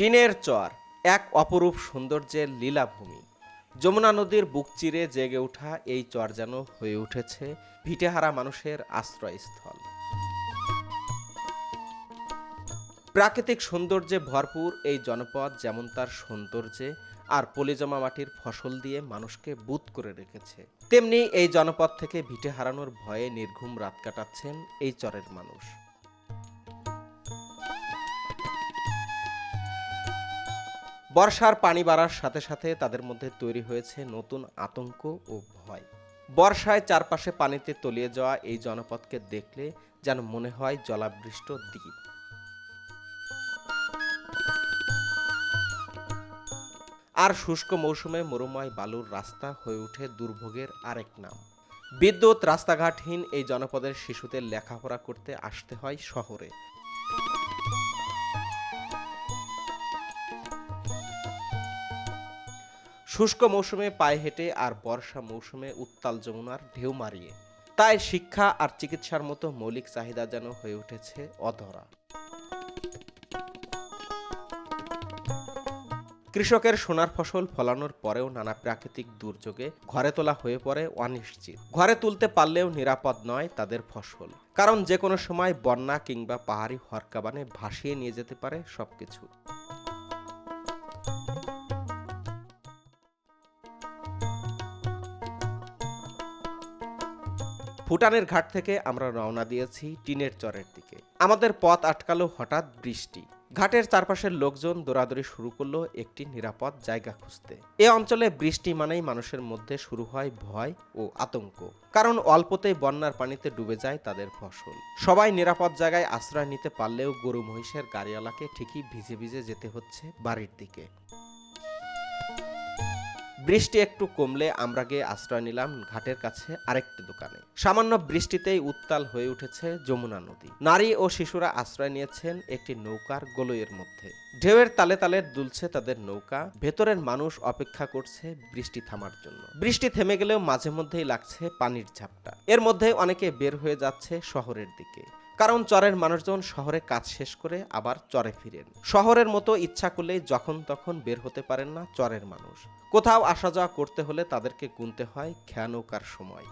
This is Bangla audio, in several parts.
টিনের চর, এক অপরূপ সৌন্দর্যের লীলাভূমি। যমুনা নদীর বুক চিরে জেগে ওঠা এই চর যেন হয়ে উঠেছে ভিটেহারা মানুষের আশ্রয়স্থল। প্রাকৃতিক সৌন্দর্যে ভরপুর এই জনপদ যেমন তার সৌন্দর্যে আর পলিজমা মাটির ফসল দিয়ে মানুষকে বুত করে রেখেছে, তেমনি এই জনপদ থেকে ভিটে হারানোর ভয়ে নির্ঘুম রাত কাটাচ্ছেন এই চরের মানুষ। বর্ষার পানি বাড়ার সাথে সাথে তাদের মধ্যে তৈরি হয়েছে নতুন আতঙ্ক ও ভয়। বর্ষায় চারপাশে পানিতে তলিয়ে যাওয়া এই জনপদকে দেখলে যেন মনে হয় জলাবৃষ্ট দ্বীপ। আর শুষ্ক মৌসুমে মরুময় বালুর রাস্তা হয়ে ওঠে দুর্ভোগের আরেক নাম। বিদ্যুৎ, রাস্তাঘাটহীন এই জনপদের শিশুদের লেখাপড়া করতে আসতে হয় শহরে। শুষ্ক মৌসুমে পায়ে হেঁটে আর বর্ষা মৌসুমে উত্তাল যমুনার ঢেউ মারিয়ে। তাই শিক্ষা আর চিকিৎসার মতো মৌলিক চাহিদা যেন হয়ে উঠেছে অধরা। কৃষকের সোনার ফসল ফলানোর পরেও নানা প্রাকৃতিক দুর্যোগে ঘরে তোলা হয়ে পড়ে অনিশ্চিত। ঘরে তুলতে পারলেও নিরাপদ নয় তাদের ফসল। কারণ যে কোনো সময় বন্যা কিংবা পাহাড়ি হরকাবানে ভাসিয়ে নিয়ে যেতে পারে সবকিছু। ভুটানের ঘাট থেকে আমরা রওনা দিয়েছি টিনের চরের দিকে। আমাদের পথ আটকালো হঠাৎ বৃষ্টি। ঘাটের চারপাশের লোকজন দৌড়াদৌড়ি শুরু করল একটি নিরাপদ জায়গা খুঁজতে। এ অঞ্চলে বৃষ্টি মানেই মানুষের মধ্যে শুরু হয় ভয় ও আতঙ্ক। কারণ অল্পতেই বন্যার পানিতে ডুবে যায় তাদের ফসল। সবাই নিরাপদ জায়গায় আশ্রয় নিতে পারলেও গরু, মহিষের গাড়িওয়ালাকে ঠিকই ভিজে ভিজে যেতে হচ্ছে বাড়ির দিকে। বৃষ্টি একটু কমলে আমরা গিয়ে আশ্রয় নিলাম ঘাটের কাছে আরেকটি দোকানে। সামান্য বৃষ্টিতেই উত্তাল হয়ে উঠেছে যমুনা নদী। নারী ও শিশুরা আশ্রয় নিয়েছেন একটি নৌকার গলইয়ের মধ্যে। ঢেউয়ের তালে তালে দুলছে তাদের নৌকা। ভেতরের মানুষ অপেক্ষা করছে বৃষ্টি থামার জন্য। বৃষ্টি থেমে গেলেও মাঝে মধ্যেই লাগছে পানির ঝাপটা। এর মধ্যে অনেকে বের হয়ে যাচ্ছে শহরের দিকে। কারণ চরের মানুষজন শহরে কাজ শেষ করে আবার চরে ফিরেন। শহরের মতো ইচ্ছা করলে যখন তখন বের হতে পারেন না চরের মানুষ। কোথাও আসা যাওয়া করতে হলে তাদেরকে গুনতে হয় খেয়ানৌকার সময়।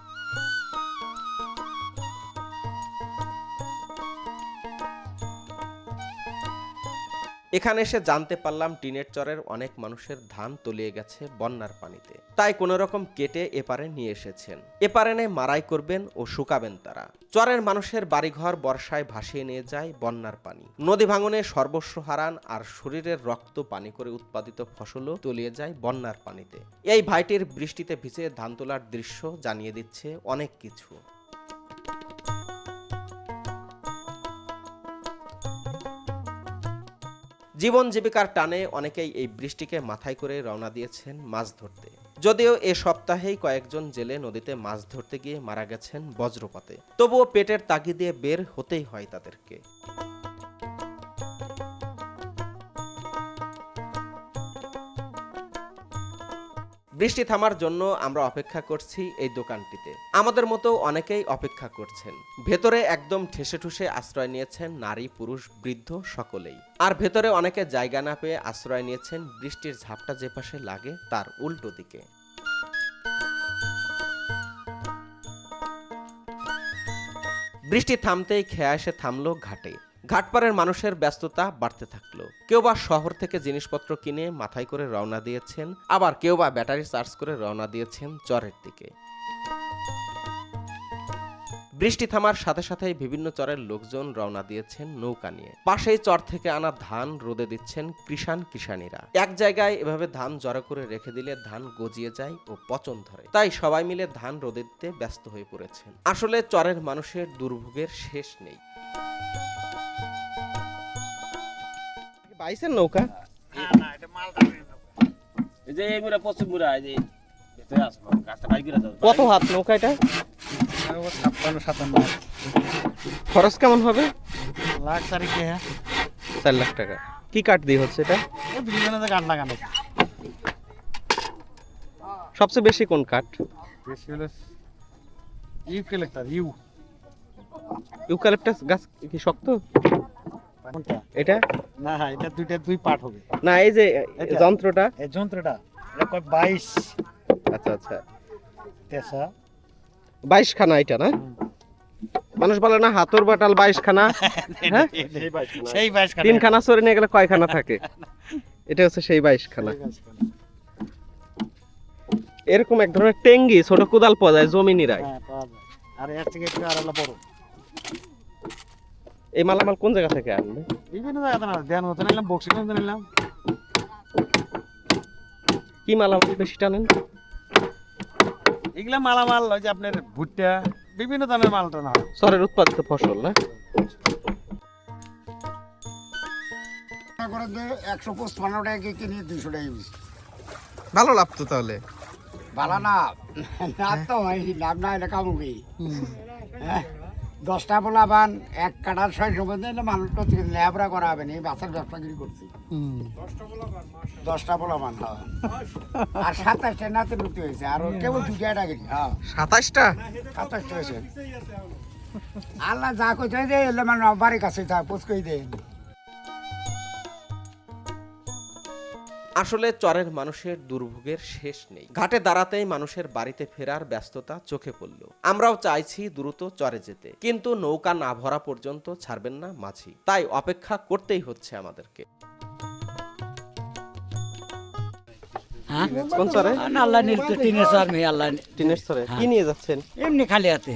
এখানে এসে জানতে পারলাম টিনের চরের অনেক মানুষের ধান তলিয়ে গেছে বন্যার পানিতে। তাই কোনো রকম কেটে এপারে নিয়ে এসেছেন। এপারে নেই মারাই করবেন ও শুকাবেন তারা। চরের মানুষের বাড়িঘর বর্ষায় ভাসিয়ে নিয়ে যায় বন্যার পানি। নদী ভাঙনে সর্বস্ব হারান আর শরীরের রক্ত পানি করে উৎপাদিত ফসলও তলিয়ে যায় বন্যার পানিতে। এই ভাইটির বৃষ্টিতে ভিজে ধান তোলার দৃশ্য জানিয়ে দিচ্ছে অনেক কিছু। জীবন জীবিকার টানে অনেকেই এই বৃষ্টিকে মাথায় করে রওনা দিয়েছেন মাছ ধরতে। যদিও এ সপ্তাহেই কয়েকজন জেলে নদীতে মাছ ধরতে গিয়ে মারা গেছেন বজ্রপাতে। তবুও পেটের তাগিদে বের হতেই হয় তাদেরকে। বৃষ্টি থামার জন্য আমরা অপেক্ষা করছি এই দোকানটিতে। আমাদের মতো অনেকেই অপেক্ষা করছেন। ভেতরে একদম ঠেসে ঠুসে আশ্রয় নিয়েছেন নারী, পুরুষ, বৃদ্ধ সকলেই। আর ভেতরে অনেকে জায়গা না পেয়ে আশ্রয় নিয়েছেন বৃষ্টির ঝাপটা যে পাশে লাগে তার উল্টো দিকে। বৃষ্টি থামতেই খেয়া এসে থামলো ঘাটে। ঘাটপাড়ের মানুষের ব্যস্ততা বাড়তে থাকল। কেউ বা শহর থেকে জিনিসপত্র কিনে মাথায় করে রওনা দিয়েছেন, আবার কেউ বা ব্যাটারি চার্জ করে রওনা দিয়েছেন চরের দিকে। বৃষ্টি থামার সাথে সাথে বিভিন্ন চরের লোকজন রওনা দিয়েছেন নৌকা নিয়ে। পাশেই চর থেকে আনা ধান রোদে দিচ্ছেন কৃষাণ কিষানীরা এক জায়গায় এভাবে ধান জড়ো করে রেখে দিলে ধান গজিয়ে যায় ও পচন ধরে। তাই সবাই মিলে ধান রোদে দিতে ব্যস্ত হয়ে পড়েছেন। আসলে চরের মানুষের দুর্ভোগের শেষ নেই। বাইসের নৌকা? এই যে এই মুরা পশ্চিম মুরা এই যে আসব গাছটা বাইক করে কত হাত নৌকা এটা? ছাপ্পান্ন সাতান্ন। খরচ কেমন হবে? লাখ তারিখে হ্যাঁ? চার লাখ টাকা। কি কাঠ দিয়ে হচ্ছে এটা? এই দুজনে গান লাগানো। সবচেয়ে বেশি কোন কাঠ? বেশি হলে ইউ ইউ। ইউক্যালিপটাস গাছ কি শক্ত? কোনটা? এটা? না এটা দুইটা দুই পার্ট হবে। না এই যে যন্ত্রটা? এই যন্ত্রটা এটা কয় বাইশ? আচ্ছা আচ্ছা। তেসা। বাইশ খানা এটা না? মানুষ বলে না হাতর বাটাল বাইশ খানা হ্যাঁ সেই তিন খানা সরে নিয়ে গেলে কয় খানা থাকে? এটা হচ্ছে সেই বাইশ খানা এরকম এক ধরনের টেঙ্গি ছোট কোদাল পাওয়া যায় জমি নিরায় হ্যাঁ আর এর থেকে একটু আর বড়। এই মালামাল কোন জায়গা থেকে আনবে? বিভিন্ন জায়গাতে না দেন মতো নিলাম বক্সিগঞ্জ নিলাম। কি মালামাল বেশি টানেন? এগুলা মালামাল ওই যে আপনার ভুট্টা বিভিন্ন ধরনের মাল টানা হয়। চরের উৎপাদিত ফসল না? করে একশো পঁচপান্ন টাকা কিনে দুশো টাকা বেশি। ভালো লাভ তো তাহলে। ভালো না না তো হয় লাভ না এটা কামুকি হ্যাঁ? দশটা বলা পোলাবান এক কাটার ছয় সময় দিলে মানুষ তো লেবরা করা হবে না এই বাচ্চার ব্যবসাগিরি করছি। দশটা বলা বান আর সাতাশটা নাতে লুটি হয়েছে আর কেবল দুটা গিরি হ্যাঁ। সাতাশটা? সাতাশটা হয়েছে। আল্লাহ যা কইতে যে এলে মানে বাড়ির কাছে যা পোস্ট কই দেয় আসলে চরের মানুষের দুর্ভোগের শেষ নেই। ঘাটে দাঁড়াতেই মানুষের বাড়িতে ফেরার ব্যস্ততা চোখে পড়ল। আমরাও চাইছি দ্রুত চরে যেতে কিন্তু নৌকা না ভরা পর্যন্ত ছাড়বেন না মাঝি। তাই অপেক্ষা করতেই হচ্ছে আমাদেরকে। কোন চরে? আল্লাহ নীল তো টিনের চার মেয়ে আল্লাহ টিনের চরে? কি নিয়ে যাচ্ছেন? এমনি খালি হাতে।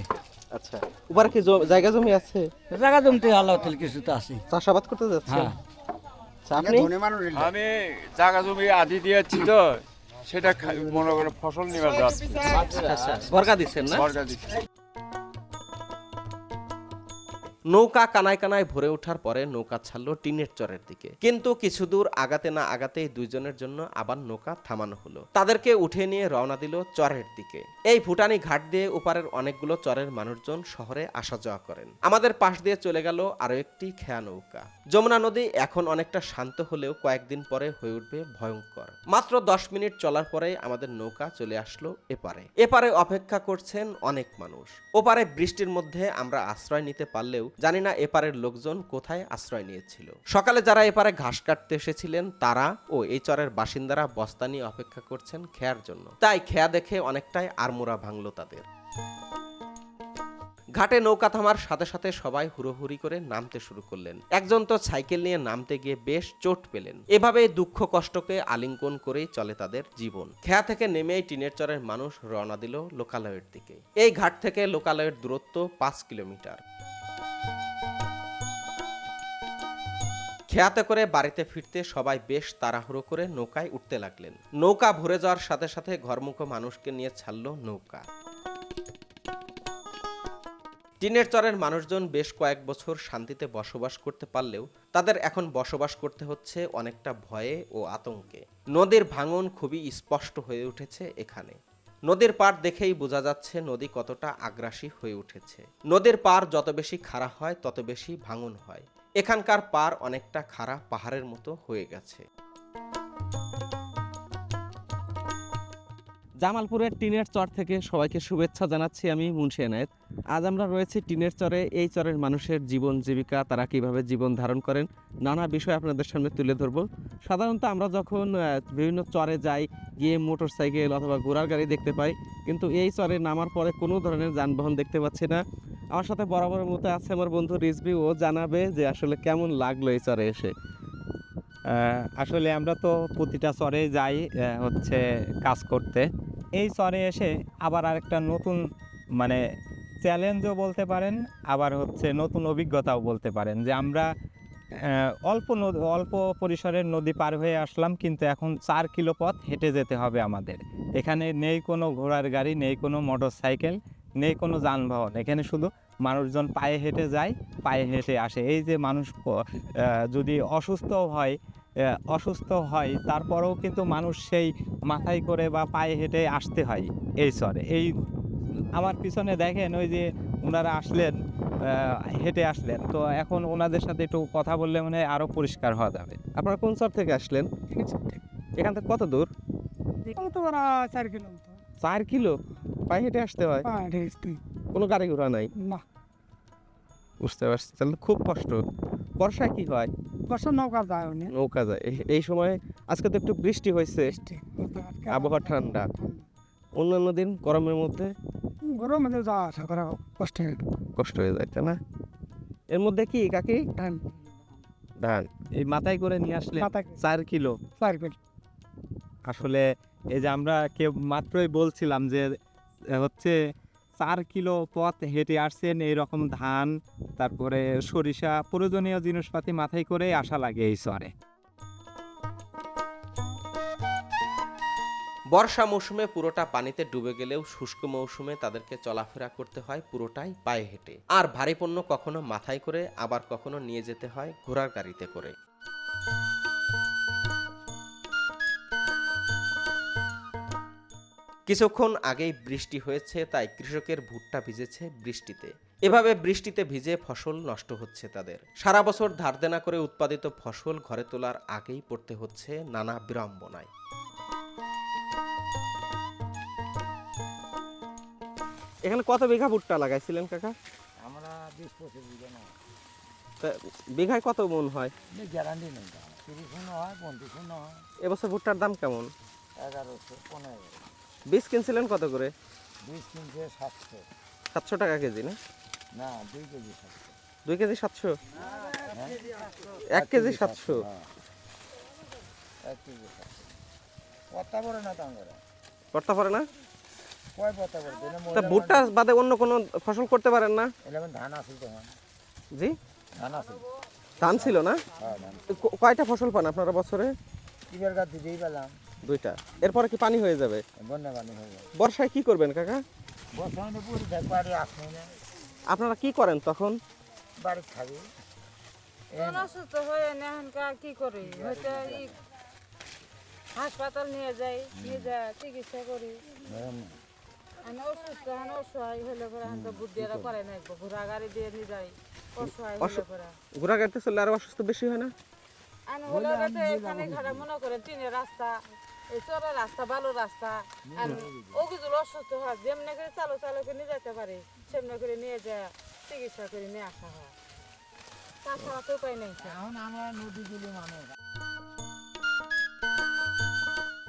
আচ্ছা। কি জায়গা জমি আছে? জায়গা জমতে আল্লাহ কিছু তো আছে। চাষাবাদ করতে যাচ্ছেন? হ্যাঁ। আপনি? মানুষ আমি জায়গা জমি আদি দিয়েছি তো সেটা মনে করে ফসল নিবার যাচ্ছে আচ্ছা। বর্গা দিচ্ছেন না? সরকার দিচ্ছে। নৌকা কানায় কানায় ভরে ওঠার পরে নৌকা ছাড়লো টিনের চরের দিকে। কিন্তু কিছু দূর আগাতে না আগাতেই দুইজনের জন্য আবার নৌকা থামানো হলো। তাদেরকে উঠে নিয়ে রওনা দিল চরের দিকে। এই ভুটানি ঘাট দিয়ে ওপারের অনেকগুলো চরের মানুষজন শহরে আসা যাওয়া করেন। আমাদের পাশ দিয়ে চলে গেল আরও একটি খেয়া নৌকা। যমুনা নদী এখন অনেকটা শান্ত হলেও কয়েকদিন পরে হয়ে উঠবে ভয়ঙ্কর। মাত্র দশ মিনিট চলার পরে আমাদের নৌকা চলে আসলো এপারে। এপারে অপেক্ষা করছেন অনেক মানুষ। ওপারে বৃষ্টির মধ্যে আমরা আশ্রয় নিতে পারলেও জানি না এপারের লোকজন কোথায় আশ্রয় নিয়েছিল। সকালে যারা এপারে ঘাস কাটতে এসেছিলেন, তারা ও এই চরের বাসিন্দারা বস্তা নিয়ে অপেক্ষা করছেন খেয়ার জন্য। তাই খেয়া দেখে অনেকটাই আড়মোড়া ভাঙলো তাদের। ঘাটে নৌকা থামার সাথে সাথে সবাই হুড়োহুড়ি করে নামতে শুরু করলেন। একজন তো সাইকেল নিয়ে নামতে গিয়ে বেশ চোট পেলেন। এভাবে দুঃখ কষ্টকে আলিঙ্গন করেই চলে তাদের জীবন। খেয়া থেকে নেমেই টিনের চরের মানুষ রওনা দিল লোকালয়ের দিকে। এই ঘাট থেকে লোকালয়ের দূরত্ব পাঁচ কিলোমিটার। খেয়াতে করে বাড়িতে ফিরতে সবাই বেশ তাড়াহুড়ো করে নৌকায় উঠতে লাগলেন। নৌকা ভরে যাওয়ার সাথে সাথে ঘরমুখ মানুষকে নিয়ে ছাড়ল নৌকা। টিনের চরের মানুষজন বেশ কয়েক বছর শান্তিতে বসবাস করতে পারলেও তাদের এখন বসবাস করতে হচ্ছে অনেকটা ভয়ে ও আতঙ্কে। নদীর ভাঙন খুবই স্পষ্ট হয়ে উঠেছে এখানে। নদীর পাড় দেখেই বোঝা যাচ্ছে নদী কতটা আগ্রাসী হয়ে উঠেছে। নদীর পাড় যত বেশি খাড়া হয়, তত বেশি ভাঙন হয়। এখানকার পাড় অনেকটা খাড়া পাহাড়ের মতো হয়ে গেছে। জামালপুরের টিনের চর থেকে সবাইকে শুভেচ্ছা জানাচ্ছি আমি মুন্সি এনায়েত। আজ আমরা রয়েছি টিনের চরে। এই চরের মানুষের জীবন জীবিকা, তারা কীভাবে জীবন ধারণ করেন, নানা বিষয় আপনাদের সামনে তুলে ধরব। সাধারণত আমরা যখন বিভিন্ন চরে যাই, গিয়ে মোটর সাইকেল অথবা ঘোড়ার গাড়ি দেখতে পাই, কিন্তু এই চরে নামার পরে কোনো ধরনের যানবাহন দেখতে পাচ্ছি না। আমার সাথে বরাবরের মতো আছে আমার বন্ধু রিজবি ও জানাবে যে আসলে কেমন লাগল এই চরে এসে। আসলে আমরা তো প্রতিটা চরে যাই হচ্ছে কাজ করতে। এই চরে এসে আবার আরেকটা নতুন মানে চ্যালেঞ্জও বলতে পারেন, আবার হচ্ছে নতুন অভিজ্ঞতাও বলতে পারেন যে আমরা অল্প অল্প পরিসরের নদী পার হয়ে আসলাম, কিন্তু এখন চার কিলো পথ হেঁটে যেতে হবে আমাদের। এখানে নেই কোনো ঘোড়ার গাড়ি, নেই কোনো মোটর সাইকেল নেই কোনো যানবাহন। এখানে শুধু মানুষজন পায়ে হেঁটে যায় পায়ে হেঁটে আসে। এই যে মানুষ যদি অসুস্থ হয় অসুস্থ হয় তারপরেও কিন্তু মানুষ সেই মাথায় করে বা পায়ে হেঁটে আসতে হয় এই চরে। এই আমার পিছনে দেখেন ওই যে ওনারা আসলেন হেঁটে আসলেন। তো এখন ওনাদের সাথে একটু কথা বললে মানে আরও পরিষ্কার হওয়া যাবে। আপনারা কোন চর থেকে আসলেন? এখান থেকে। কত দূর? চার কিলোমিটার। চার কিলো? পায়ে হেঁটে আসতে হয়। হ্যাঁ। ঠিক কোনো গাড়ি ঘোড়া নাই। না। বুঝতে পারছি। তাহলে খুব কষ্ট। বর্ষায় কি হয়? বর্ষা নৌকা যায় নৌকা যায়। এই- সময় আজকে তো একটু বৃষ্টি হয়েছে। আবহাওয়া ঠান্ডা। অন্যান্য দিন গরমের মধ্যে? গরম মধ্যে যাওয়া আসা করা কষ্ট হয় কষ্ট হয়ে যায় তাই না? এর মধ্যে কি কাকি? ধান। ধান। এই মাথায় করে নিয়ে আসলে চার কিলো। চার কিলো। আসলে এই যে আমরা কেউ মাত্রই বলছিলাম যে হচ্ছে চার কিলো পথ হেঁটে আসছেন এইরকম ধান, তারপরে সরিষা, প্রয়োজনীয় জিনিসপাতি মাথায় করে আসা লাগে এই চরে। বর্ষা মৌসুমে পুরোটা পানিতে ডুবে গেলেও শুষ্ক মৌসুমে তাদেরকে চলাফেরা করতে হয় পুরোটাই পায়ে হেঁটে। আর ভারী পণ্য কখনো মাথায় করে, আবার কখনো নিয়ে যেতে হয় ঘোড়ার গাড়িতে করে। কিছুক্ষণ আগেই বৃষ্টি হয়েছে তাই কৃষকের ভুট্টা ভিজেছে বৃষ্টিতে। এভাবে বৃষ্টিতে ভিজে ফসল নষ্ট হচ্ছে তাদের। সারা বছর ধার দেনা করে উৎপাদিত ফসল ঘরে তোলার আগেই পড়তে হচ্ছে নানা বিড়ম্বনায়। এখানে কত বিঘা ভুট্টা লাগাইছিলেন কাকা? আমরা বিশ পঁচিশ বিঘা না বিঘায় কত মন হয়? গ্যারান্টি নেই তিরিশ হয় হয়। এবছর ভুট্টার দাম কেমন? এগারোশো পনেরো বীজ কিনছিলেন কত করে? বিশ কিনছে সাতশো। সাতশো টাকা কেজি না? না দুই কেজি সাতশো। দুই কেজি সাতশো? এক কেজি সাতশো? এক কেজি সাতশো। পত্তা পড়ে না তাঙ্গরা করতে পারে না? কয় পত্তা পড়ে? তা ভুট্টা বাদে অন্য কোনো ফসল করতে পারেন না? ধান আসল তখন জি? ধান আসল ধান ছিল না? হ্যাঁ কয়টা ফসল পান আপনারা বছরে? পেলাম। দুইটা। এরপরে কি পানি হয়ে যাবে? বন্যা পানি হয়ে যায় বর্ষায় কি করবেন কাকা? থাক আপনারা কি করেন তখন? বাড়ি খাবি। কোন অসুস্থ হয়ে না কি করি? হয়তো হাসপাতাল নিয়ে যাই নিয়ে যা চিকিৎসা করি। আমি অসুস্থ অসহায় হলে পরে এখন তো বুদ্ধি এরা করে না একবার। ঘোড়া গাড়ি দিয়ে নিয়ে যাই অসহায় হলে পরে। গাড়িতে চললে আরও অসুস্থ বেশি হয় না? আমি হলে এখানে ঘাড়ে মনে করে টিনের রাস্তা। এই চরের রাস্তা ভালো রাস্তা। আর ওগুলো অসুস্থ হয় যেমনি করে চালু চালু করে নিয়ে যেতে পারে সেমনি করে নিয়ে যায় চিকিৎসা করে নিয়ে আসা হয়। তাছাড়া তো উপায় নেই। এখন আমরা নদী গুলি মানুষ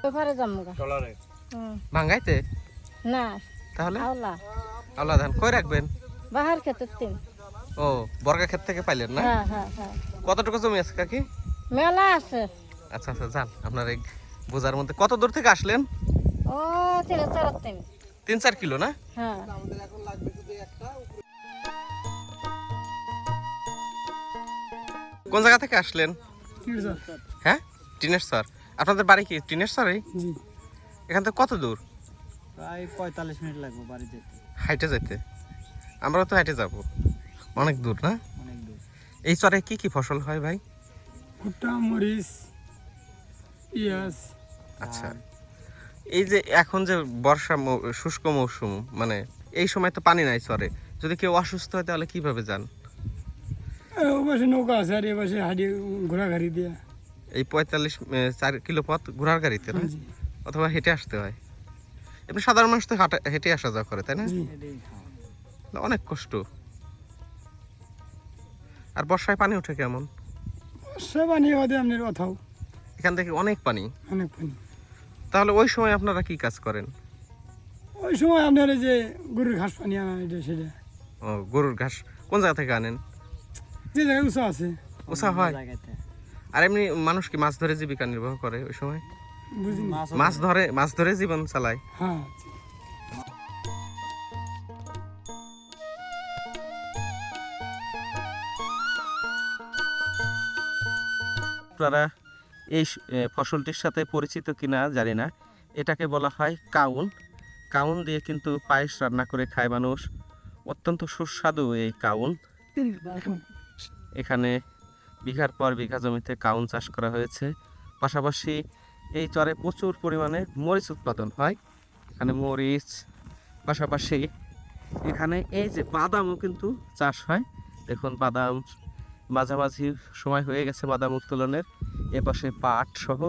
ওপারে যাব ভাঙ্গাইতে? না। তাহলে? আওলা। আল্লাহ ধান কই রাখবেন? বাহার ক্ষেত্রে তিন। ও বর্গা ক্ষেত থেকে পাইলেন না? হ্যাঁ হ্যাঁ হ্যাঁ। কতটুকু জমি আছে কাকি? মেলা আছে। আচ্ছা আচ্ছা যান আপনার এই বোঝার মধ্যে। কত দূর থেকে আসলেন? ও তিন চার তিন তিন চার কিলো না? হ্যাঁ। কোন জায়গা থেকে আসলেন? হ্যাঁ? টিনের স্যার। আপনাদের বাড়ি কি? টিনের স্যারই এখান থেকে কত দূর? প্রায় পঁয়তাল্লিশ মিনিট লাগবে বাড়ি যেতে। হাইটে যেতে। আমরাও তো হাইটে যাব। অনেক দূর না? অনেক দূর। এই চরে কি কি ফসল হয় ভাই? ভুট্টা মরিচ আচ্ছা। এই যে এখন যে বর্ষা শুষ্ক মৌসুম মানে এই সময় তো পানি নাই চরে যদি কেউ অসুস্থ হয় তাহলে কীভাবে যান? ও পাশে নৌকা আছে আর এ পাশে হাঁড়ি ঘোড়া গাড়ি দিয়ে। এই পঁয়তাল্লিশ চার কিলো পথ ঘোড়ার গাড়িতে না অথবা হেঁটে আসতে হয়। এমনি সাধারণ মানুষ তো হাঁটা- হেঁটে আসা যাওয়া করে তাই না? অনেক কষ্ট। আর বর্ষায় পানি ওঠে কেমন? সব আনিয়ে বাদে আপনার কথাও এখান থেকে অনেক পানি। অনেক পানি। তাহলে ওই সময় আপনারা কি কাজ করেন? ওই সময় আপনার এই যে গরুর ঘাস পানি আনা এটা সেটা। ও গরুর ঘাস কোন জায়গা থেকে আনেন? যে জায়গায় উঁচা আছে। ওসা হয়? আর এমনি মানুষ কি মাছ ধরে জীবিকা নির্বাহ করে ওই সময়? মাছ ধরে মাছ ধরে জীবন চালায়। হ্যাঁ। আপনারা এই ফসলটির সাথে পরিচিত কিনা জানি না। এটাকে বলা হয় কাউন কাউন দিয়ে কিন্তু পায়েস রান্না করে খায় মানুষ। অত্যন্ত সুস্বাদু এই কাউন এখানে বিঘার পর বিঘা জমিতে কাউন চাষ করা হয়েছে। পাশাপাশি এই চরে প্রচুর পরিমাণে মরিচ উৎপাদন হয়। এখানে মরিচ, পাশাপাশি এখানে এই যে বাদামও কিন্তু চাষ হয়। দেখুন বাদাম মাঝামাঝি সময় হয়ে গেছে বাদাম উত্তোলনের। এপাশে পাট সহ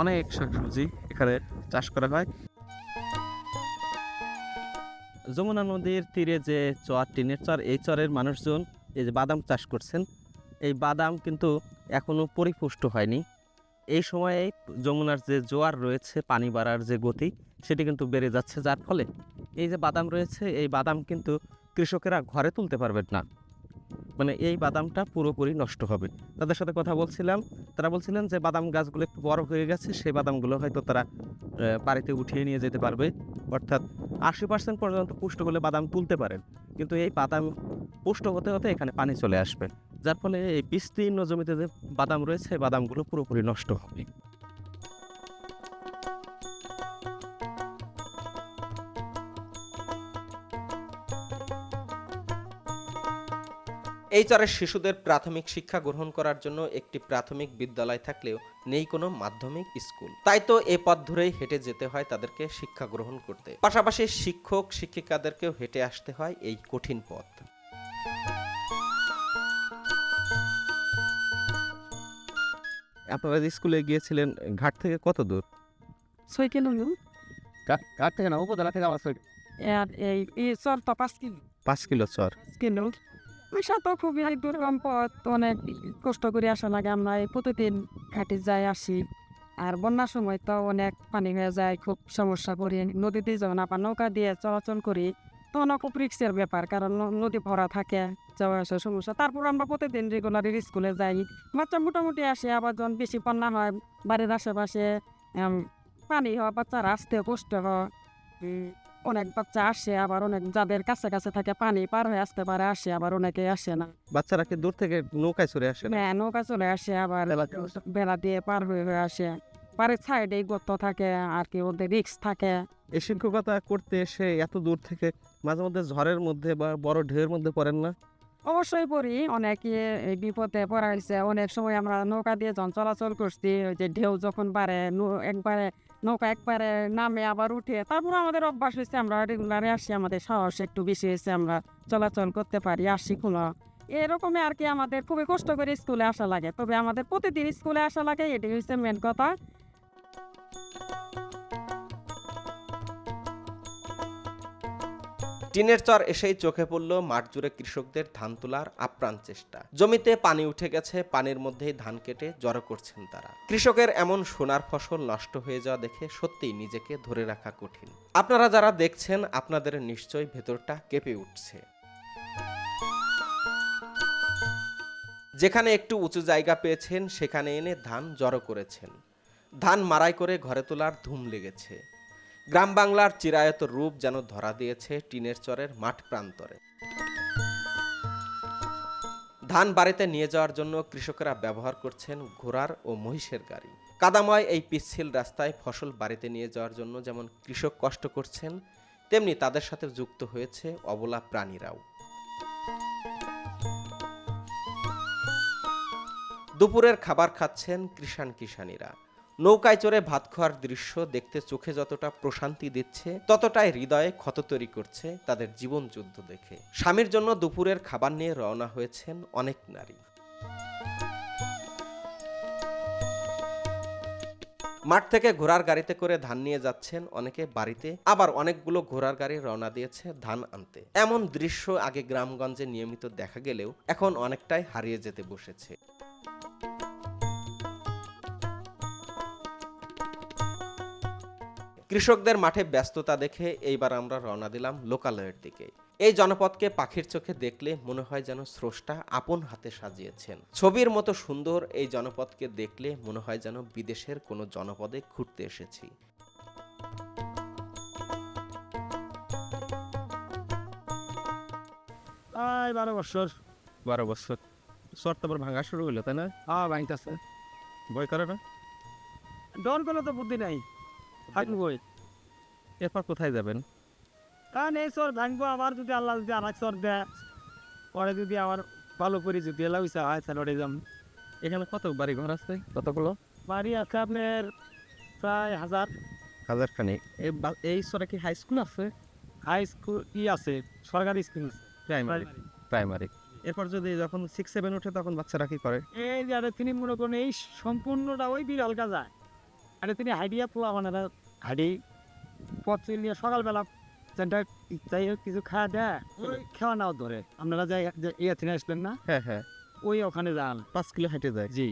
অনেক শাকসবজি এখানে চাষ করা হয়। যমুনা নদীর তীরে যে চর, টিনের চর, এই চরের মানুষজন এই যে বাদাম চাষ করছেন, এই বাদাম কিন্তু এখনও পরিপুষ্ট হয়নি। এই সময়ে যমুনার যে জোয়ার রয়েছে, পানি বাড়ার যে গতি, সেটি কিন্তু বেড়ে যাচ্ছে, যার ফলে এই যে বাদাম রয়েছে, এই বাদাম কিন্তু কৃষকেরা ঘরে তুলতে পারবেন না। মানে এই বাদামটা পুরোপুরি নষ্ট হবে। তাদের সাথে কথা বলছিলাম, তারা বলছিলেন যে বাদাম গাছগুলো একটু বড় হয়ে গেছে সেই বাদামগুলো হয়তো তারা বাড়িতে উঠিয়ে নিয়ে যেতে পারবে। অর্থাৎ আশি পার্সেন্ট পর্যন্ত পুষ্ট হলে বাদাম তুলতে পারেন, কিন্তু এই বাদাম পুষ্ট হতে হতে এখানে পানি চলে আসবে। যার ফলে এই বিস্তীর্ণ জমিতে যে বাদাম রয়েছে, বাদামগুলো পুরোপুরি নষ্ট হবে। এই চরের শিশুদের প্রাথমিক শিক্ষা গ্রহণ করার জন্য একটি প্রাথমিক বিদ্যালয় থাকলেও নেই কোনো মাধ্যমিক স্কুল। তাই তো এ পথ ধরেই হেঁটে যেতে হয় তাদেরকে শিক্ষা গ্রহণ করতে। পাশাপাশি শিক্ষক শিক্ষিকাদেরকেও হেঁটে আসতে হয় এই কঠিন পথ। আপনারা স্কুলে গিয়েছিলেন ঘাট থেকে কত দূর? ছয় কিলোমিটার। কার থেকে না? উপজেলা থেকে আমার এই এই চর তো পাঁচ কিলো। পাঁচ কিলো চর। কিলো। পয়সা তো খুবই এক দুর্গম পথ, অনেক কষ্ট করে আসা লাগে আমরা প্রতিদিন ঘাটে যাই আসি। আর বন্যার সময় তো অনেক পানি হয়ে যায়, খুব সমস্যা করি। নদীতে যখন আবার নৌকা দিয়ে চলাচল করি, তখন খুব রিক্সের ব্যাপার, কারণ নদী ভরা থাকে যাওয়া আসার সমস্যা। তারপর আমরা প্রতিদিন রেগুলার স্কুলে যাই। বাচ্চা মোটামুটি আসে, আবার যখন বেশি বন্যা হয়, বাড়ির আশেপাশে পানি হয় বাচ্চারা আসতে কষ্ট হয়। অনেক বাচ্চা আসে আবার অনেক যাদের কাছে কাছে থাকে পানি পার হয়ে আসতে পারে আসে আবার অনেকে আসে না। বাচ্চারা কি দূর থেকে নৌকায় চড়ে আসে না হ্যাঁ নৌকা চলে আসে আবার বেলা দিয়ে পার হয়ে হয়ে আসে। পারে সাইডে গর্ত থাকে আর কি ওদের রিক্স থাকে। এই শিক্ষকতা করতে এসে এত দূর থেকে মাঝে মধ্যে ঝড়ের মধ্যে বা বড় ঢেউয়ের মধ্যে পড়েন না? অবশ্যই পড়ি অনেকে বিপদে পড়াইছে অনেক সময় আমরা নৌকা দিয়ে যখন চলাচল করছি ওই যে ঢেউ যখন বাড়ে একবারে নৌকা একবারে নামে আবার উঠে, তারপর আমাদের অভ্যাস হয়েছে আমরা রেগুলারে আসি, আমাদের সাহস একটু বেশি হয়েছে, আমরা চলাচল করতে পারি, আসি কোনো এরকমই আর কি আমাদের খুবই কষ্ট করে স্কুলে আসা লাগে। তবে আমাদের প্রতিদিন স্কুলে আসা লাগে, এটাই হচ্ছে মেন কথা। টিনের চর এসেই চোখে পড়ল মাঠ জুড়ে কৃষকদের ধান তোলার আপ্রাণ চেষ্টা। জমিতে পানি উঠে গেছে, পানির মধ্যেই ধান কেটে জড়ো করছেন তারা। কৃষকের এমন সোনার ফসল নষ্ট হয়ে যাওয়া দেখে সত্যিই নিজেকে ধরে রাখা কঠিন। আপনারা যারা দেখছেন, আপনাদের নিশ্চয়ই ভেতরটা কেঁপে উঠছে। যেখানে একটু উঁচু জায়গা পেয়েছেন, সেখানে এনে ধান জড়ো করেছেন। ধান মারাই করে ঘরে তোলার ধুম লেগেছে। গ্রাম বাংলার চিরায়ত রূপ যেন ধরা দিয়েছে টিনের চরের মাঠ প্রান্তরে। ধান বাড়িতে নিয়ে যাওয়ার জন্য কৃষকেরা ব্যবহার করছেন ঘোড়ার ও মহিষের গাড়ি। কাদাময় এই পিচ্ছিল রাস্তায় ফসল বাড়িতে নিয়ে যাওয়ার জন্য যেমন কৃষক কষ্ট করছেন, তেমনি তাদের সাথে যুক্ত হয়েছে অবলা প্রাণীরাও। দুপুরের খাবার খাচ্ছেন কৃষাণ কিষানীরা নৌকায় চড়ে ভাত খাওয়ার দৃশ্য দেখতে চোখে যতটা প্রশান্তি দিচ্ছে, ততটাই হৃদয়ে ক্ষত তৈরি করছে তাদের জীবন যুদ্ধ দেখে। স্বামীর জন্য দুপুরের খাবার নিয়ে রওনা হয়েছেন অনেক নারী। মাঠ থেকে ঘোড়ার গাড়িতে করে ধান নিয়ে যাচ্ছেন অনেকে বাড়িতে, আবার অনেকগুলো ঘোড়ার গাড়ি রওনা দিয়েছে ধান আনতে। এমন দৃশ্য আগে গ্রামগঞ্জে নিয়মিত দেখা গেলেও এখন অনেকটাই হারিয়ে যেতে বসেছে। কৃষকদের মাঠে ব্যস্ততা দেখে এইবার আমরা রওনা দিলাম লোকালয়ের দিকে। এই জনপদকে পাখির চোখে দেখলে মনে হয় যেন স্রষ্টা আপন হাতে সাজিয়েছেন। ছবির মতো সুন্দর এই জনপদকে দেখলে মনে হয় যেন বিদেশের কোনো জনপদে ঘুরতে এসেছি। আয় বারো বছর। বারো বছর। চর তারপর ভাঙা শুরু হলো তাই না? হ্যাঁ ভাঙতেছে। ভয় করে না? ডর করলে তো বুদ্ধি নাই। থাকবই এরপর কোথায় যাবেন? কারণ এই চর ভাঙবো আবার যদি আল্লাহ যদি আর চর দেয় পরে যদি আবার ভালো করে যদি এলা হয়েছে হয় তাহলে ওটাই যাম। এখানে কত বাড়ি ঘর আছে? কতগুলো? বাড়ি আছে আপনার প্রায় হাজার। হাজার খানিক এই চরে কি হাই স্কুল আছে? হাই স্কুল ই আছে সরকারি স্কুল আছে। প্রাইমারি প্রাইমারি এরপর যদি যখন সিক্স সেভেন ওঠে তখন বাচ্চারা কি করে? এই যে আরে তিনি মনে করেন এই সম্পূর্ণটা ওই বিড়াল যায়। আরে তিনি হাইডিয়া পোলা মানে হাইডি পথ নিয়ে সকালবেলা যেটা যাই হোক কিছু খাওয়া দেয় ওই খাওয়া নাও ধরে। আপনারা যাই ইয়ে থেকে আসলেন না? হ্যাঁ হ্যাঁ। ওই ওখানে যান। পাঁচ কিলো হেঁটে যায়। জি।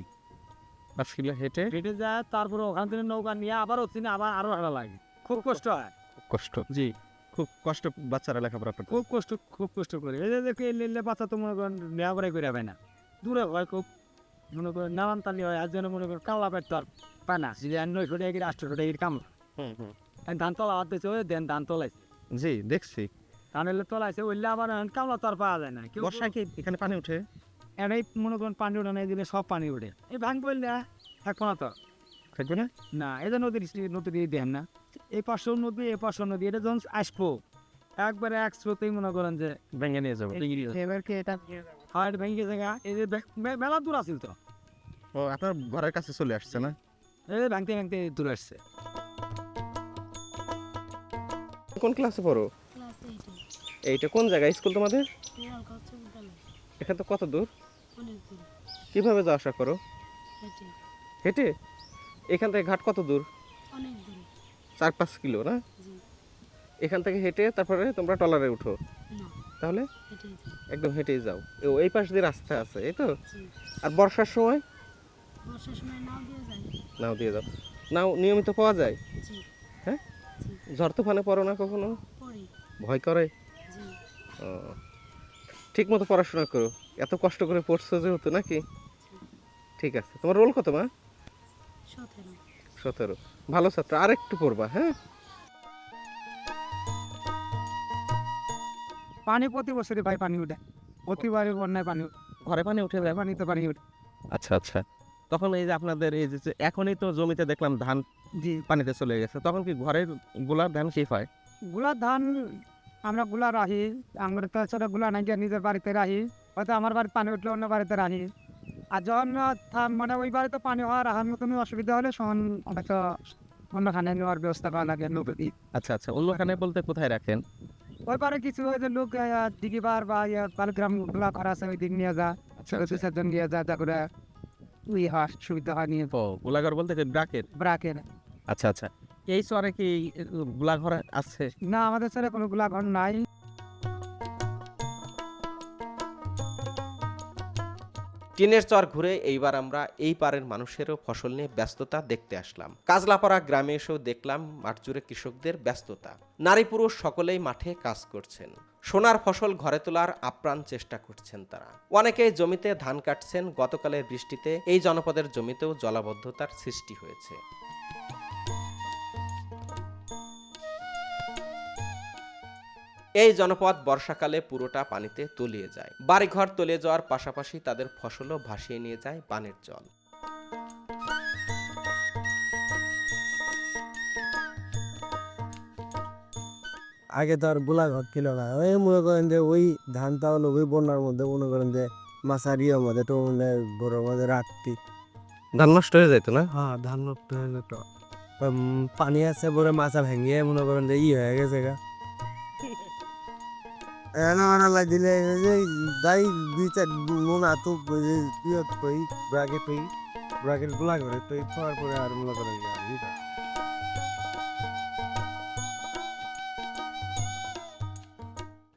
পাঁচ কিলো হেঁটে? হেঁটে যায় তারপরে ওখান থেকে নৌকা নিয়ে আবার হচ্ছে না আবার আরও হাঁটা লাগে। খুব কষ্ট হয়। কষ্ট। জি। খুব কষ্ট বাচ্চারা লেখাপড়া করতে। খুব কষ্ট খুব কষ্ট করে। এই দেখে এলে বাচ্চা তো মনে করেন নেওয়া করে করে পায় না। দূরে হয় খুব মনে করেন নানান তালি হয় আর যেন মনে করেন কালা পেট তো আর পায় না। যদি আর নয়শো টাকা আটশো টাকা কাম। হুম হুম। ধান তোলা হাত ওই দেন ধান তোলাইছে। জি দেখছি। ধান এলে তোলাইছে ওইলে আবার কামলা তো আর পাওয়া যায় না। বর্ষায় কি এখানে পানি উঠে এটাই মনে করেন পানি ওঠে না এই দিলে সব পানি ওঠে। এই ভাঙ বললে থাকব না তো। থাকবে না? না যে নদীর নদী দিয়ে দেন না। এই পাশে নদী এই পাশে নদী এটা যখন আসব একবারে এক স্রোতেই মনে করেন যে ভেঙে নিয়ে যাব। এবার কি এটা এটা ভেঙে জায়গা? এই যে মেলা দূর আছিল তো। ও আপনার ঘরের কাছে চলে আসছে না? এই ভাঙতে ভাঙতে দূর আসছে। কোন ক্লাসে পড়ো? এইটা কোন জায়গায় স্কুল তোমাদের? এখান তো কত দূর? কীভাবে যাওয়া আসা করো? হেঁটে। এখান থেকে ঘাট কত দূর? চার পাঁচ কিলো না? এখান থেকে হেঁটে তারপরে তোমরা টলারে উঠো। তাহলে? একদম হেঁটেই যাও। ও, এই পাশ দিয়ে রাস্তা আছে এই তো? আর বর্ষার সময়? নাও দিয়ে যাও। নাও নিয়মিত পাওয়া যায়? ঝড় তুফানে পড়ো না কখনো? ভয় করে? ও। ঠিক মতো পড়াশোনা করো। এত কষ্ট করে পড়ছো যেহেতু নাকি? ঠিক আছে। তোমার রোল কত মা? সতেরো। ভালো ছাত্র। আর একটু পড়বা হ্যাঁ? পানি প্রতি বছরই ভাই পানি উঠে। প্রতিবারে বন্যায় পানি ঘরে পানি উঠে যায়? পানিতে পানি উঠে। আচ্ছা আচ্ছা। তখন এই যে আপনাদের এই যে যে এখনই তো জমিতে দেখলাম ধান জি পানিতে চলে গেছে। তখন কি ঘরের গোলার ধান শেষ হয়? গুলা ধান আমরা গুলা রাখি। আমরা তো ছোটগুলা নাই গিয়ে নিজের বাড়িতে রাখি। হয়তো আমার বাড়িতে পানি উঠলে অন্য বাড়িতে রাখি। আর যখন মানে ওই বাড়িতে পানি হওয়া রাখার মতন অসুবিধা হলে তখন হয়তো অন্যখানে নেওয়ার ব্যবস্থা করা লাগে নদী আচ্ছা আচ্ছা অন্যখানে বলতে কোথায় রাখেন? ওই পারে কিছু যে লোক দিঘিবার বা বালগ্রামগুলা করা আছে ওই দিক নিয়ে যা। ছোট দু নিয়ে যা যা করে ওই হয় সুবিধা হয় নিয়ে। গোলাঘর বলতে কি ব্রাকের ব্রাকের আচ্ছা আচ্ছা। এই চরে কি গোলাঘর আছে? না আমাদের কোনো গুলা ঘর নাই। টিনের চর ঘুরে এইবার আমরা এই পারের মানুষেরও ফসল নিয়ে ব্যস্ততা দেখতে আসলাম। কাজলাপাড়া গ্রামে এসেও দেখলাম মাঠ জুড়ে কৃষকদের ব্যস্ততা। নারী পুরুষ সকলেই মাঠে কাজ করছেন। সোনার ফসল ঘরে তোলার আপ্রাণ চেষ্টা করছেন তারা। অনেকেই জমিতে ধান কাটছেন। গতকালের বৃষ্টিতে এই জনপদের জমিতেও জলাবদ্ধতার সৃষ্টি হয়েছে। এই জনপদ বর্ষাকালে পুরোটা পানিতে তলিয়ে যায়। বাড়িঘর তলিয়ে যাওয়ার পাশাপাশি তাদের ফসলও ভাসিয়ে নিয়ে যায় বানের জল। আগে তো আর গোলা ঘর ছিল না। ওই মনে করেন যে ওই ধানটা হলো ওই বন্যার মধ্যে মনে করেন যে মাছারিয়ার মধ্যে তো মনে ঘরের মধ্যে রাখতি ধান নষ্ট হয়ে যেত না? হ্যাঁ ধান নষ্ট হয়ে যেত। পানি আছে পরে মাছা ভেঙে মনে করেন যে ই হয়ে গেছে গা।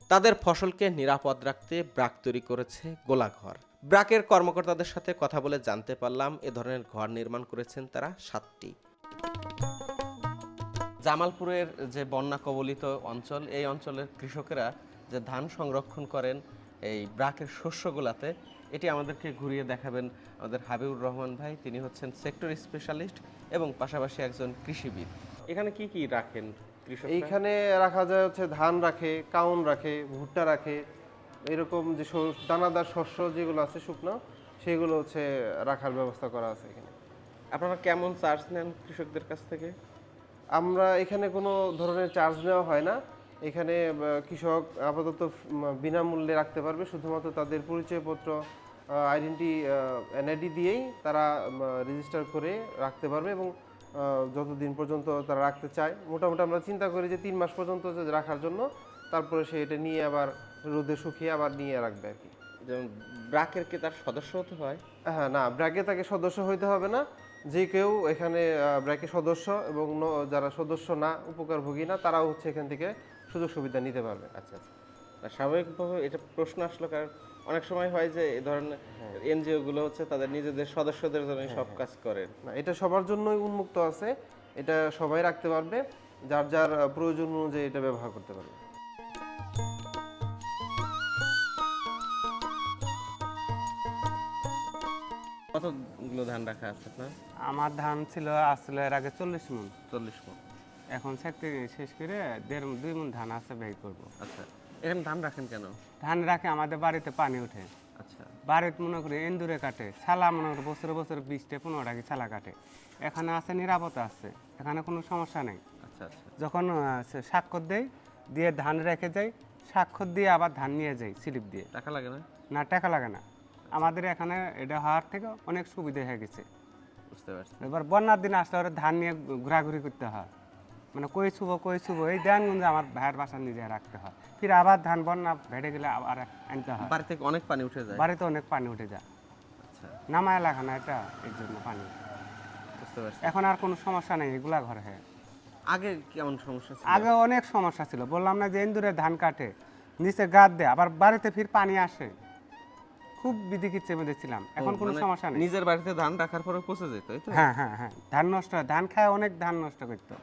তাদের ফসলকে নিরাপদ রাখতে ব্রাক তৈরি করেছে গোলাঘর। ব্রাকের কর্মকর্তাদের সাথে কথা বলে জানতে পারলাম এ ধরনের ঘর নির্মাণ করেছেন তারা সাতটি। জামালপুরের যে বন্যা কবলিত অঞ্চল, এই অঞ্চলের কৃষকেরা যে ধান সংরক্ষণ করেন এই ব্রাকের শস্যগুলাতে এটি আমাদেরকে ঘুরিয়ে দেখাবেন আমাদের হাবিবুর রহমান ভাই। তিনি হচ্ছেন সেক্টর স্পেশালিস্ট এবং পাশাপাশি একজন কৃষিবিদ। এখানে কি কি রাখেন কৃষক এইখানে রাখা যায় হচ্ছে ধান রাখে কাউন রাখে ভুট্টা রাখে এরকম যে দানাদার শস্য যেগুলো আছে শুকনো সেগুলো হচ্ছে রাখার ব্যবস্থা করা আছে এখানে। আপনারা কেমন চার্জ নেন কৃষকদের কাছ থেকে? আমরা এখানে কোনো ধরনের চার্জ নেওয়া হয় না। এখানে কৃষক আপাতত বিনামূল্যে রাখতে পারবে। শুধুমাত্র তাদের পরিচয়পত্র আইডেন্টি এনআইডি দিয়েই তারা রেজিস্টার করে রাখতে পারবে এবং যতদিন পর্যন্ত তারা রাখতে চায়। মোটামুটি আমরা চিন্তা করি যে তিন মাস পর্যন্ত রাখার জন্য তারপরে সে এটা নিয়ে আবার রোদে শুকিয়ে আবার নিয়ে রাখবে আর কি। যেমন ব্রাকের কি তার সদস্য হতে হয়? হ্যাঁ না ব্র্যাকে তাকে সদস্য হইতে হবে না। যে কেউ এখানে ব্র্যাকে সদস্য এবং যারা সদস্য না উপকারভোগী না তারাও হচ্ছে এখান থেকে সুযোগ সুবিধা নিতে পারবে। আচ্ছা আচ্ছা। আর স্বাভাবিকভাবে এটা প্রশ্ন আসলো কারণ অনেক সময় হয় যে এই ধরনের এনজিও গুলো হচ্ছে তাদের নিজেদের সদস্যদের জন্য সব কাজ করে। না এটা সবার জন্যই উন্মুক্ত আছে। এটা সবাই রাখতে পারবে। যার যার প্রয়োজন অনুযায়ী এটা ব্যবহার করতে পারবে। কতগুলো ধান রাখা আছে আপনার? আমার ধান ছিল আসলে এর আগে চল্লিশ মন। চল্লিশ মন। এখন সেক্টর শেষ করে দেড় দুই মন ধান আছে ব্যয় করব। আচ্ছা এখানে ধান রাখেন কেন? ধান রাখে আমাদের বাড়িতে পানি ওঠে আচ্ছা। বাড়িতে মনে করি এন্দুরে কাটে ছালা মনে করি বছরে বছরে বিশটা পনেরো টাকা ছালা কাটে। এখানে আছে নিরাপত্তা আছে এখানে কোনো সমস্যা নেই। আচ্ছা আচ্ছা। যখন স্বাক্ষর দেয় দিয়ে ধান রেখে যাই স্বাক্ষর দিয়ে আবার ধান নিয়ে যাই স্লিপ দিয়ে। টাকা লাগে না? না টাকা লাগে না। আমাদের এখানে এটা হওয়ার থেকে অনেক সুবিধা হয়ে গেছে। বুঝতে পারছি। এবার বন্যার দিন আসলে ধান নিয়ে ঘোরাঘুরি করতে হয়। মানে কই শুভ কই শুভ? এই দেনগঞ্জে আমার ভাইয়ের বাসা নিজে রাখতে হয়। ফির আবার ধান বন্যা ভেড়ে গেলে আবার আনতে হয়। বাড়ি থেকে অনেক পানি উঠে যায়। বাড়িতে অনেক পানি উঠে যায়। আচ্ছা। নামায় লাগা না এটা এর জন্য পানি। বুঝতে পারছি। এখন আর কোনো সমস্যা নেই এগুলা ঘরে হয়। আগে কেমন সমস্যা ছিল? আগে অনেক সমস্যা ছিল। বললাম না যে ইন্দুরে ধান কাটে নিচে গাদ দেয় আবার বাড়িতে ফির পানি আসে। খুব বিধিকিচ্ছে মধ্যে ছিলাম এখন কোনো মানে সমস্যা নেই। নিজের বাড়িতে ধান রাখার পরে পচে যেত হ্যাঁ হ্যাঁ হ্যাঁ। ধান নষ্ট হয় ধান খায় অনেক ধান নষ্ট করতো।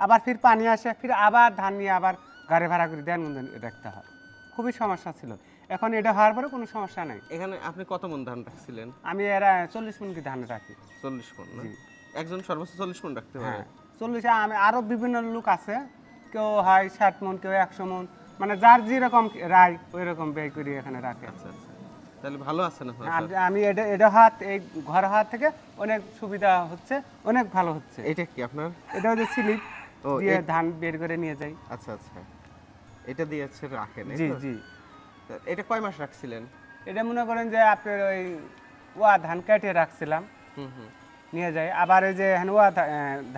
আবার ফির পানি আসে ফির আবার ধান নিয়ে আবার গাড়ি ভাড়া করে দেন রাখতে হয়। খুবই সমস্যা ছিল। এখন এটা হওয়ার পরে কোনো সমস্যা নেই। এখানে আপনি কত মন ধান রাখছিলেন? আমি এরা চল্লিশ মিনিট ধান রাখি। চল্লিশ মন একজন সর্বোচ্চ চল্লিশ মন রাখতে পারে। চল্লিশ আমি আরও বিভিন্ন লোক আছে কেউ হয় ষাট মন কেউ একশো মন মানে যার যেরকম রায় ওই রকম ব্যয় করি এখানে রাখে। আচ্ছা আচ্ছা। তাহলে ভালো আছে না আমি- এটা এটা হাত এই ঘর হাত থেকে অনেক সুবিধা হচ্ছে অনেক ভালো হচ্ছে। এটা কি আপনার? এটা হচ্ছে স্লিপ দিয়ে ধান বের করে নিয়ে যাই। আচ্ছা আচ্ছা। এটা দিয়ে হচ্ছে রাখেন জি জি। এটা কয় মাস রাখছিলেন? এটা মনে করেন যে আপনার ওই ওয়া ধান কেটে রাখছিলাম। হুম হুম। নিয়ে যাই। আবার এই যে ওয়া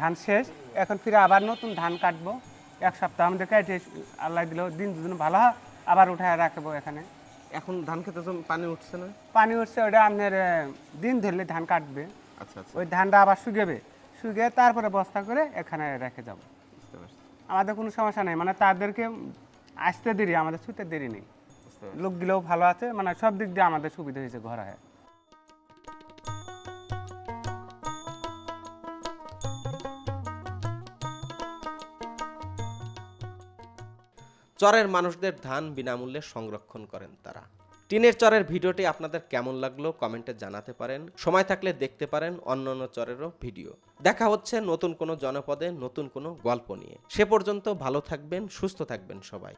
ধান শেষ এখন ফিরে আবার নতুন ধান কাটবো। এক সপ্তাহ আমাদের কেটে আল্লাহ দিল দিন দুদিন ভালো হয় আবার উঠায় রাখব এখানে। এখন ধান খেতে তো পানি উঠছে না? পানি উঠছে ওটা আপনার দিন ধরলে ধান কাটবে। আচ্ছা আচ্ছা। ওই ধানটা আবার শুকাবে। শুকিয়ে তারপরে বস্তা করে এখানে রেখে যাব। আমাদের কোনো সমস্যা নেই মানে তাদেরকে আসতে দেরি আমাদের ছুটতে দেরি নেই। লোকগুলোও ভালো আছে মানে সব দিক দিয়ে আমাদের সুবিধা হয়েছে ঘরে। হয় চরের মানুষদের ধান বিনামূল্যে সংরক্ষণ করেন তারা। টিনের চরের ভিডিওটি আপনাদের কেমন লাগল কমেন্টে জানাতে পারেন। সময় থাকলে দেখতে পারেন অন্য অন্য চরেরও ভিডিও। দেখা হচ্ছে নতুন কোনো জনপদে নতুন কোনো গল্প নিয়ে। সে পর্যন্ত ভালো থাকবেন, সুস্থ থাকবেন সবাই।